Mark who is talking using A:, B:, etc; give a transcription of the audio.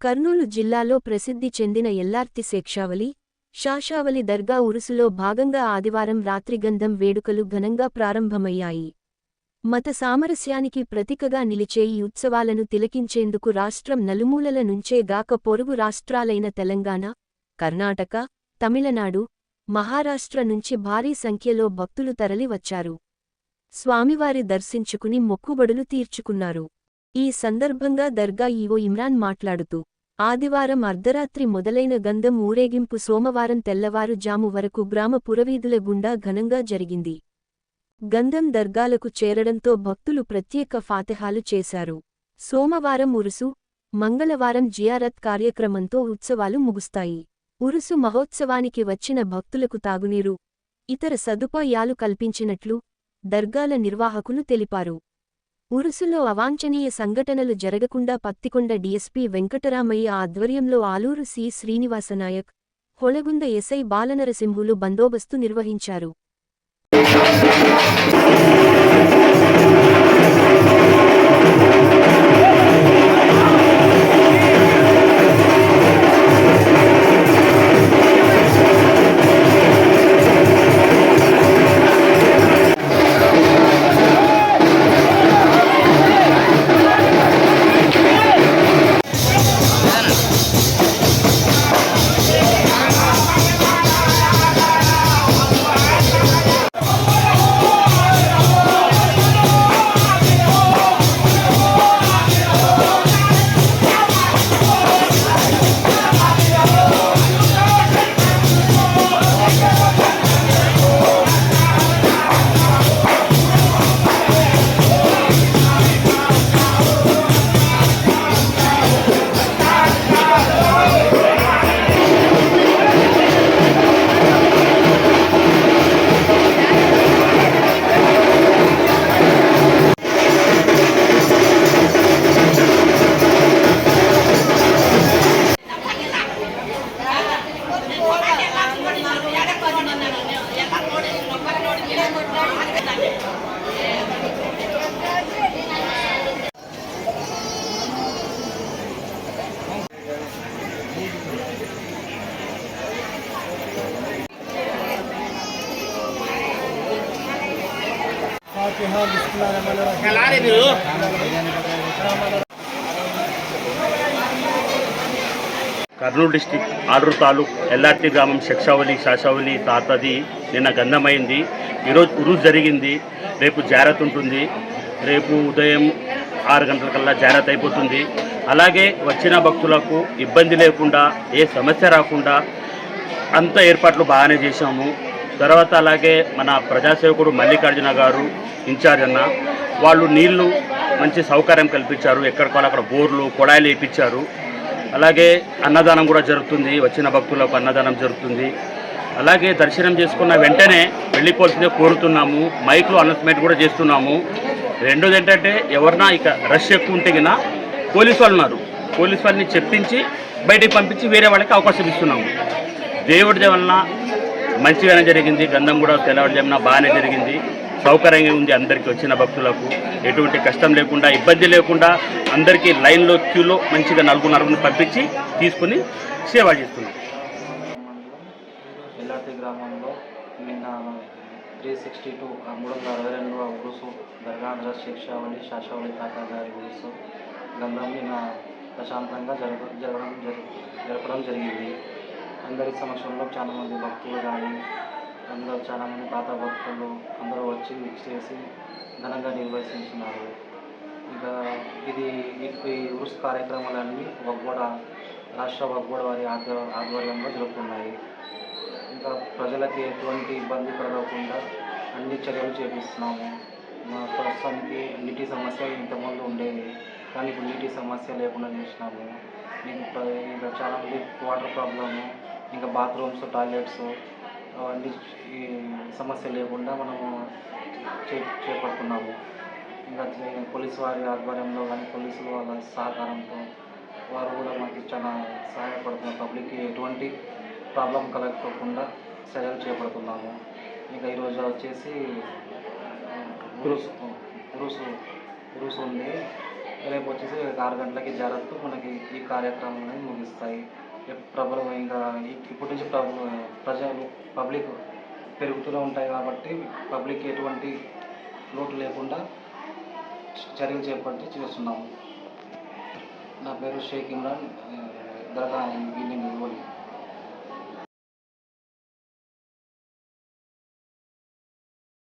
A: కర్నూలు జిల్లాలో ప్రసిద్ధి చెందిన ఎల్లార్తి శేక్షావలి శాషావలి దర్గా ఉరుసులో భాగంగా ఆదివారం రాత్రి గంధం వేడుకలు ఘనంగా ప్రారంభమయ్యాయి. మత సామరస్యానికి ప్రతీకగా నిలిచే ఈ ఉత్సవాలను తిలకించేందుకు రాష్ట్రం నలుమూలల నుంచే గాక పొరుగు రాష్ట్రాలైన తెలంగాణ కర్ణాటక తమిళనాడు మహారాష్ట్ర నుంచి భారీ సంఖ్యలో భక్తులు తరలివచ్చారు. స్వామివారి దర్శించుకుని మొక్కుబడులు తీర్చుకున్నారు. ఈ సందర్భంగా దర్గా ఈవో ఇమ్రాన్ మాట్లాడుతూ ఆదివారం అర్ధరాత్రి మొదలైన గంధం ఊరేగింపు సోమవారం తెల్లవారుజాము వరకు గ్రామ పురవీధుల గుండా ఘనంగా జరిగింది. గంధం దర్గాలకు చేరడంతో భక్తులు ప్రత్యేక ఫాతిహాలు చేశారు. సోమవారం ఉరుసు మంగళవారం జియారత్ కార్యక్రమంతో ఉత్సవాలు ముగుస్తాయి. ఉరుసు మహోత్సవానికి వచ్చిన భక్తులకు తాగునీరు ఇతర సదుపాయాలు కల్పించినట్లు దర్గాల నిర్వాహకులు తెలిపారు. ఉరుసులో అవాంఛనీయ సంఘటనలు జరగకుండా పత్తికొండ డీఎస్పీ వెంకటరామయ్య ఆధ్వర్యంలో ఆలూరు సి. శ్రీనివాసనాయక్ హొళగుంద ఎస్ఐ బాలనరసింహులు బందోబస్తు నిర్వహించారు.
B: కర్నూలు డిస్టిక్ ఆడూరు తాలూక్ ఎల్ఆర్టీ గ్రామం శక్షావలి శాషావలి తాతది నిన్న గంధమైంది. ఈరోజు ఉరుస్ జరిగింది. రేపు జారత్ ఉంటుంది. రేపు ఉదయం ఆరు గంటలకల్లా జారత్ అయిపోతుంది. అలాగే వచ్చిన భక్తులకు ఇబ్బంది లేకుండా ఏ సమస్య రాకుండా అంత ఏర్పాట్లు బాగానే చేశాము. తర్వాత అలాగే మన ప్రజాసేవకుడు మల్లికార్జున గారు ఇన్ఛార్జ్ అన్న వాళ్ళు నీళ్ళు మంచి సౌకర్యం కల్పించారు. ఎక్కడికో అక్కడ బోర్లు కొడాయిలు వేయించారు అలాగే అన్నదానం కూడా జరుగుతుంది. వచ్చిన భక్తులకు అన్నదానం జరుగుతుంది. అలాగే దర్శనం చేసుకున్న వెంటనే వెళ్ళిపోవాల్సిందే కోరుతున్నాము. మైక్లో అనౌన్స్మెంట్ కూడా చేస్తున్నాము. రెండోది ఏంటంటే ఎవరన్నా ఇక రష్ ఎక్కువ ఉంటే గిన పోలీసు వాళ్ళు ఉన్నారు. పోలీసు వాళ్ళని చెప్పించి బయటికి పంపించి వేరే వాళ్ళకి అవకాశం ఇస్తున్నాము. దేవుడి వలన మంచిగానే జరిగింది. గంధం కూడా తెల్లవారుజామున బాగానే జరిగింది. సౌకర్యంగా ఉంది అందరికీ వచ్చిన భక్తులకు. ఎటువంటి కష్టం లేకుండా ఇబ్బంది లేకుండా అందరికీ లైన్లో క్యూలో మంచిగా నలుగురు నలుగురిని పంపించి తీసుకుని సేవ చేస్తున్నాం.
C: ఎల్లాటి గ్రామంలో నిన్న త్రీ సిక్స్టీ టూ మూడు వందల అరవై రెండవ ఉరుసు దర్గాంధ్ర శిక్షావళి శాశావళి తాత గారి ఉరుసు గంధం నిన్న ప్రశాంతంగా జరగ జరగడం జరపడం జరిగింది. అందరి సమక్షంలో చాలామంది భక్తులు కానీ అందరూ చాలామంది పాత భక్తులు అందరూ వచ్చి మిక్స్ చేసి ఘనంగా నిర్వహిస్తున్నారు. ఇంకా ఇది ఈ- ఈ ఉరుస్ కార్యక్రమాలన్నీ వగ్గోడ రాష్ట్ర వగ్గోడ వారి ఆధ్వర్యంలో జరుగుతున్నాయి. ఇంకా ప్రజలకి ఎటువంటి ఇబ్బంది కలగకుండా అన్ని చర్యలు చేపిస్తున్నాము. మా ప్రస్తుతానికి నీటి సమస్య ఇంతకుముందు ఉండేది కానీ ఇప్పుడు నీటి సమస్య లేకుండా చేసినాము మీకు ఇంకా చాలామంది వాటర్ ప్రాబ్లము ఇంకా బాత్రూమ్స్ టాయిలెట్స్ అవన్నీ ఈ సమస్య లేకుండా మనము చే చేపడుతున్నాము. ఇంకా పోలీస్ పోలీసు వారి ఆధ్వర్యంలో కానీ పోలీసులు వాళ్ళ సహకారంతో వారు కూడా మనకి చాలా సహాయపడుతున్నారు. పబ్లిక్కి ఎటువంటి ప్రాబ్లం కలగకుండా చర్యలు చేపడుతున్నాము. ఇంకా ఈరోజు వచ్చేసి ఉరుసు ఉరుసు ఉరుసు ఉంది. రేపు వచ్చేసి ఆరు గంటలకి జాగ్రత్త మనకి ఈ కార్యక్రమం అనేది ముగిస్తాయి. ప్రబలం ఇంకా ఇప్పటి నుంచి ప్రజలు పబ్లిక్ పెరుగుతూనే ఉంటాయి కాబట్టి పబ్లిక్ ఎటువంటి లోటు లేకుండా చర్యలు చేపట్టి చేస్తున్నాము. నా పేరు షేక్ ఇమ్రాన్ దర్గా ఈవినింగ్ ఇవ్వండి